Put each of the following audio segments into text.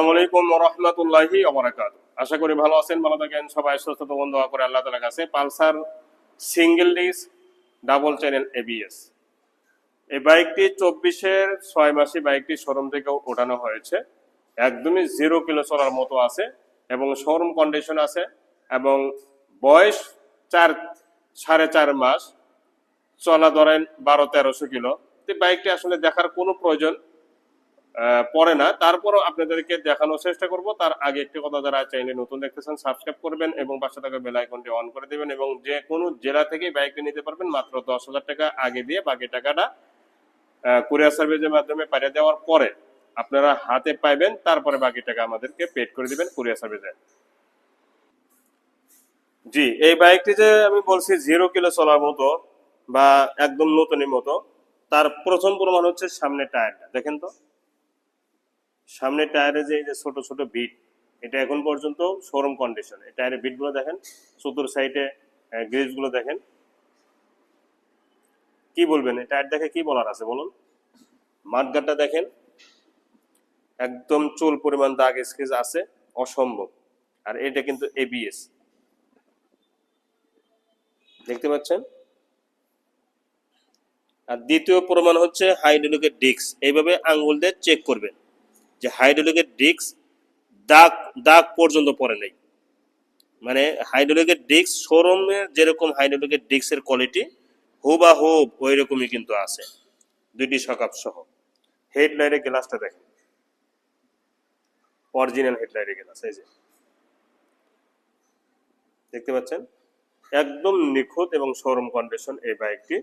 আসসালামু আলাইকুম রহমতুল্লাহি আশা করি ভালো আছেন, ভালো থাকেন, সবাই সুস্থ থাকুন, দোয়া করে আল্লাহ তালার কাছে। Pulsar single disc, double channel ABS এই বাইকটি চব্বিশের ছয় মাসে বাইকটি শোরুম থেকে ওঠানো হয়েছে। একদমই জিরো কিলো চলার মতো আছে এবং শোরুম কন্ডিশন আছে এবং বয়স চার, সাড়ে চার মাস। চলা ধরেন বারো তেরোশো কিলো। তো বাইকটি আসলে দেখার কোনো প্রয়োজন পড়ে না। তারপরও আপনাদেরকে দেখানোর চেষ্টা করব। তার আগে একটি কথা যারা চ্যানেলে নতুন দেখতেছেন সাবস্ক্রাইব করবেন এবং পাশে থাকা বেল আইকনটি অন করে দেবেন এবং যে কোনো জেলা থেকে বাইকটি নিতে পারবেন মাত্র দশ হাজার টাকা আগে দিয়ে বাকি টাকাটা কুরিয়ার সার্ভিসের মাধ্যমে পাঠিয়ে দেওয়ার পরে আপনারা হাতে পাইবেন, তারপরে বাকি টাকা আমাদেরকে পেড করে দিবেন কুরিয়ার সার্ভিসে জি, এই বাইকটি যে আমি বলছি জিরো কিলো চলার মতো বা একদম নতুনের মতো, তার প্রথম প্রমাণ হচ্ছে সামনে টায়ারটা দেখেন তো। সামনে টায়ারে যে ছোট ছোট বিট এটা এখন পর্যন্ত শোরুম কন্ডিশন এই টায়ারের বিটগুলো দেখেন, চতুর সাইডে গ্রিজগুলো দেখেন। কি বলবেন, এই টায়ার দেখে কি বলার আছে বলুন? মাঠগাটটা দেখেন, একদম চুল পরিমাণ দাগ স্কেচ আছে, অসম্ভব। আর এটা কিন্তু এবিএস দেখতে পাচ্ছেন? আর দ্বিতীয় প্রমাণ হচ্ছে হাইড্রোলিকের ডিস্ক এইভাবে আঙ্গুল দিয়ে চেক করবেন। যে হাইড্রোলিকের ডিস্ক দাগ দাগ পর্যন্ত পড়ে নেই। মানে হাইড্রোলিকের ডিস্ক শোরুমে যেরকম হাইড্রোলিকের ডিস্কের কোয়ালিটি হুবা হুব ওই রকমই কিন্তু আছে দুইটি সকাপ সহ। হেডলাইটের গ্লাসটা দেখেন। অরিজিনাল হেডলাইটের গ্লাস এই যে। দেখতে পাচ্ছেন? একদম নিখুঁত এবং শোরুম কন্ডিশন এই বাইকটি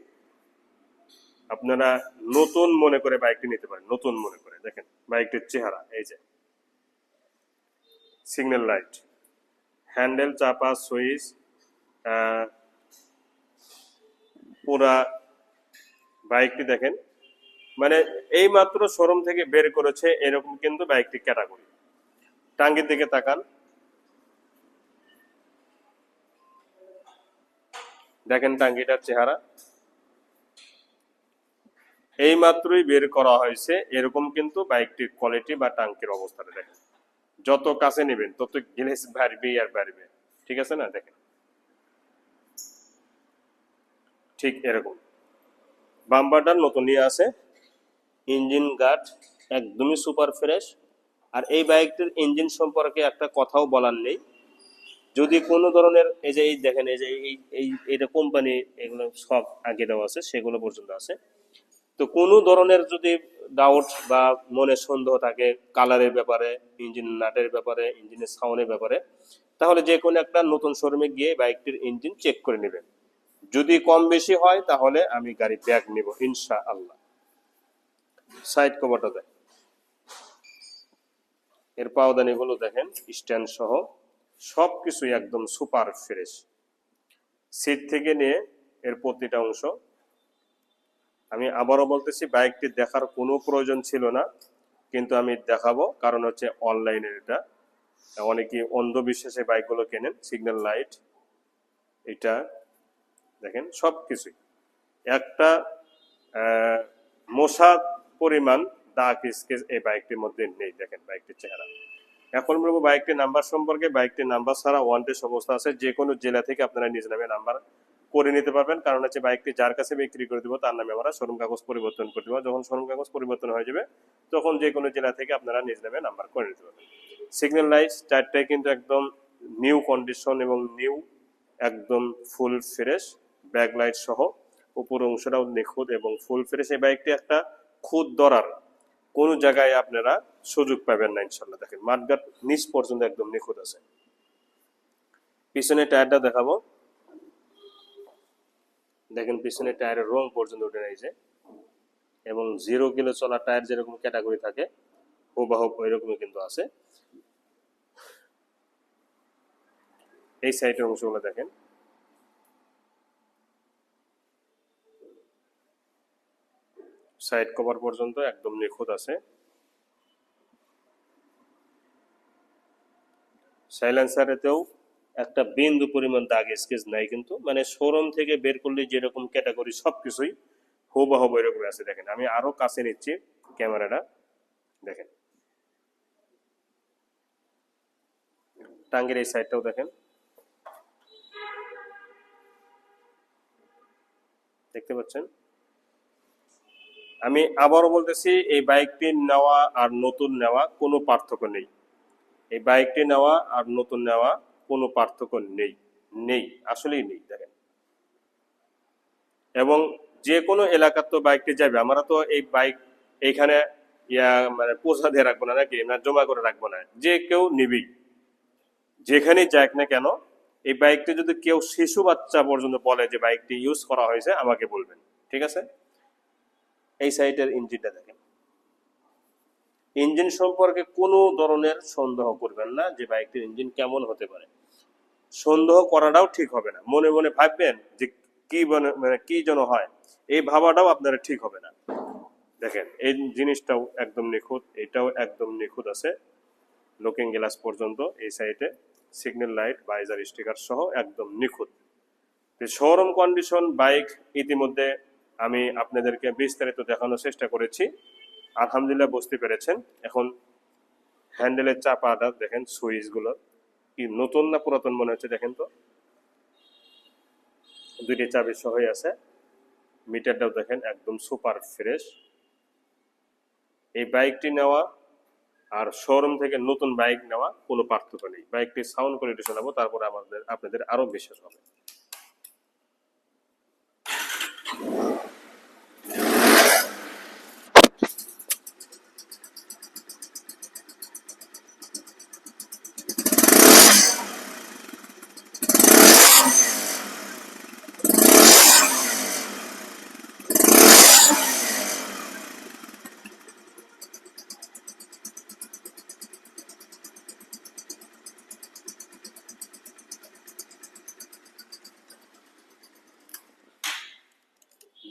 আপনারা নতুন মনে করে বাইকটি নিতে পারেন, নতুন মনে করে। দেখেন বাইকটির চেহারা, এই যে। সিগন্যাল লাইট হ্যান্ডেল চাপা সুইচ পুরা বাইকটি দেখেন। মানে এই মাত্র শোরুম থেকে বের করেছে এরকম কিন্তু বাইকটি ক্যাটাগরি টাঙ্গির দিকে তাকান। দেখেন টাঙ্গিটার চেহারা। এই মাত্রই বের করা হয়েছে। এরকম কিন্তু বাইকটির কোয়ালিটি বা টাঙ্কির অবস্থাটা দেখেন। যত কাছে নেবেন, তত গ্লেস বাড়বে আর বাড়বে। ঠিক আছে না? দেখেন। ঠিক এরকম। বাম্পারটার নতুন নিয়ে আছে ইঞ্জিন গার্ড একদমই সুপার ফ্রেশ আর এই বাইকটির ইঞ্জিন সম্পর্কে একটা কথাও বলার নেই। যদি কোনো ধরনের এই যে এই দেখেন, এই যে এই এই এটা কোম্পানি এগুলো সব আগে দেওয়া আছে, সেগুলো পর্যন্ত আছে। তো কোনো ধরনের যদি ডাউট বা মনে সন্দেহ থাকে কালারের ব্যাপারে ইঞ্জিন নাটের ব্যাপারে ইঞ্জিনের সাউন্ডের ব্যাপারে, তাহলে যে কোনো একটা নতুন শোরুমে গিয়ে বাইকটির ইঞ্জিন চেক করে নেবেন। যদি কম বেশি হয়, তাহলে আমি গাড়ি ব্যাগ নিব ইনশা আল্লাহ সাইড কভারটা দেখ। এর পাওদানিগুলো দেখেন স্ট্যান্ড সহ সব কিছুই একদম সুপার ফ্রেশ সিট থেকে নিয়ে এর প্রতিটা অংশ আমি আবারও বলতেছি, বাইকটি দেখার কোনো প্রয়োজন ছিল না, কিন্তু আমি দেখাবো। কারণ হচ্ছে অনলাইনের এটা। অনেকে অন্ধবিশ্বাসে বাইকগুলো কেনেন, সিগন্যাল লাইট, এটা, দেখেন সব কিছুই একটা মশা পরিমাণ দাগ স্কেচ এই বাইকটির মধ্যে নেই, দেখেন বাইকটির চেহারা। এখন বলব বাইকটির নাম্বার সম্পর্কে, বাইকটির নাম্বার ছাড়া ওয়ান অবস্থা আছে। যে কোনো জেলা থেকে আপনারা নিজ নামে নাম্বার করে নিতে পারবেন। কারণ হচ্ছে বাইকটি যার কাছে বিক্রি করে দেবো, তার নামে আমরা শোরুম কাগজ পরিবর্তন করে দেবো। যখন শোরুম কাগজ পরিবর্তন হয়ে যাবে, তখন যে কোনো জেলা থেকে আপনারা নিজ নামে নাম্বার করে নিতে পারবেন। সিগন্যাল লাইট চারটায় কিন্তু একদম নিউ কন্ডিশন এবং নিউ একদম ফুল ফ্রেশ ব্যাক লাইট সহ উপর অংশটাও নিখুঁত এবং ফুল ফ্রেশ এই বাইকটি একটা খুদ দরার, কোনো জায়গায় আপনারা সুযোগ পাবেন না ইনশাল্লাহ দেখেন, মাঠঘাট নিচ পর্যন্ত একদম নিখুঁত আছে। পিছনে টায়ারটা দেখাবো। দেখেন পিছনে টায়ারের রং পর্যন্ত উঠে নিয়েছে এবং জিরো কিলো চলা টায়ার যেরকম ক্যাটাগরি থাকে হুবাহুব ওই রকমই কিন্তু আছে। এই সাইডের অংশগুলো দেখেন। সাইড কভার পর্যন্ত একদম নিখুঁত আছে। সাইলেন্সারেতেও একটা বিন্দু পরিমাণ দাগ স্কেচ নাই কিন্তু মানে শোরুম থেকে বের করলে যেরকম ক্যাটাগরি সবকিছুই হুবহু এরকম আছে, দেখেন। আমি আরও কাছে নিচ্ছি ক্যামেরাটা, দেখেন। টাঙ্গের এই সাইডটাও দেখেন। দেখতে পাচ্ছেন? আমি আবারও বলতেছি, এই বাইকটি নেওয়া আর নতুন নেওয়া কোনো পার্থক্য নেই। এই বাইকটি নেওয়া আর নতুন নেওয়া কোনো পার্থক্য নেই নেই, আসলেই নেই, দেখেন। এবং যে কোনো এলাকার তো বাইকটি যাবে আমরা তো এই বাইক এইখানে, ইয়া মানে পোষা দিয়ে রাখব না নাকি, না জমা করে রাখব না, যে কেউ নিবি যেখানেই যাক না কেন, এই বাইকটি যদি কেউ শিশু বাচ্চা পর্যন্ত বলে যে বাইকটি ইউজ করা হয়েছে, আমাকে বলবেন, ঠিক আছে? এই সাইডের ইঞ্জিনটা দেখেন। ইঞ্জিন সম্পর্কে কোনো ধরনের সন্দেহ করবেন না যে বাইকটির ইঞ্জিন কেমন হতে পারে। সন্দেহ করাটাও ঠিক হবে না। মনে মনে ভাববেন যে কি মানে কি যেন হয়। এই ভাবাটাও আপনারা ঠিক হবে না। দেখেন, এই জিনিসটাও একদম নিখুঁত, এটাও একদম নিখুঁত আছে। লুকিং গ্লাস পর্যন্ত এই সাইডে, সিগন্যাল লাইট, বাইজার স্টিকার সহ একদম নিখুঁত। শোরুম কন্ডিশন, বাইক ইতিমধ্যে আমি আপনাদেরকে বিস্তারিত দেখানোর চেষ্টা করেছি। আলহামদুলিল্লাহ বুঝতে পেরেছেন। এখন হ্যান্ডেলের চাপাটা দেখেন সুইচগুলো কি নতুন না পুরাতন মনে হচ্ছে, দেখেন তো। দুইটি চাবি সহই আছে। মিটারটাও দেখেন একদম সুপার ফ্রেশ। এই বাইকটি নেওয়া আর শোরুম থেকে নতুন বাইক নেওয়া কোনো পার্থক্য নেই। বাইকটি সাউন্ড কোয়ালিটি শোনাবো, তারপরে আমাদের, আপনাদের আরও বিশ্বাস হবে।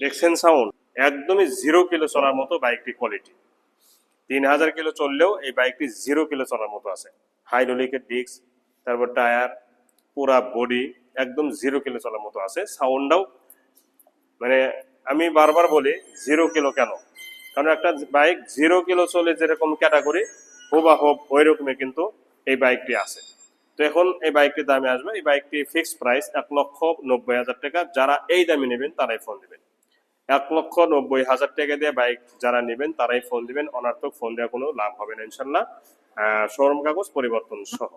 দেখছেন সাউন্ড একদমই জিরো কিলো চলার মতো বাইকটি কোয়ালিটি তিন হাজার কিলো চললেও এই বাইকটি জিরো কিলো চলার মতো আছে। হাইড্রোলিকের ডিস্ক তারপর টায়ার, পুরা বডি একদম জিরো কিলো চলার মতো আছে। সাউন্ডটাও মানে আমি বারবার বলি, জিরো কিলো কেন? কারণ একটা বাইক জিরো কিলো চলে যেরকম ক্যাটাগরি হুবা হোপ ওই রকমের কিন্তু এই বাইকটি আছে। তো এখন এই বাইকটির দামে আসবে। এই বাইকটি ফিক্সড প্রাইস এক লক্ষ নব্বই হাজার টাকা। যারা এই দামে নেবেন, তারাই ফোন দেবেন এক লক্ষ নব্বই হাজার টাকা দিয়ে বাইক যারা নেবেন, তারাই ফোন দিবেন। অনার্থক ফোন দেওয়া কোনো লাভ হবে না, ইনশাল্লাহ। শোরুম কাগজ পরিবর্তন সহ।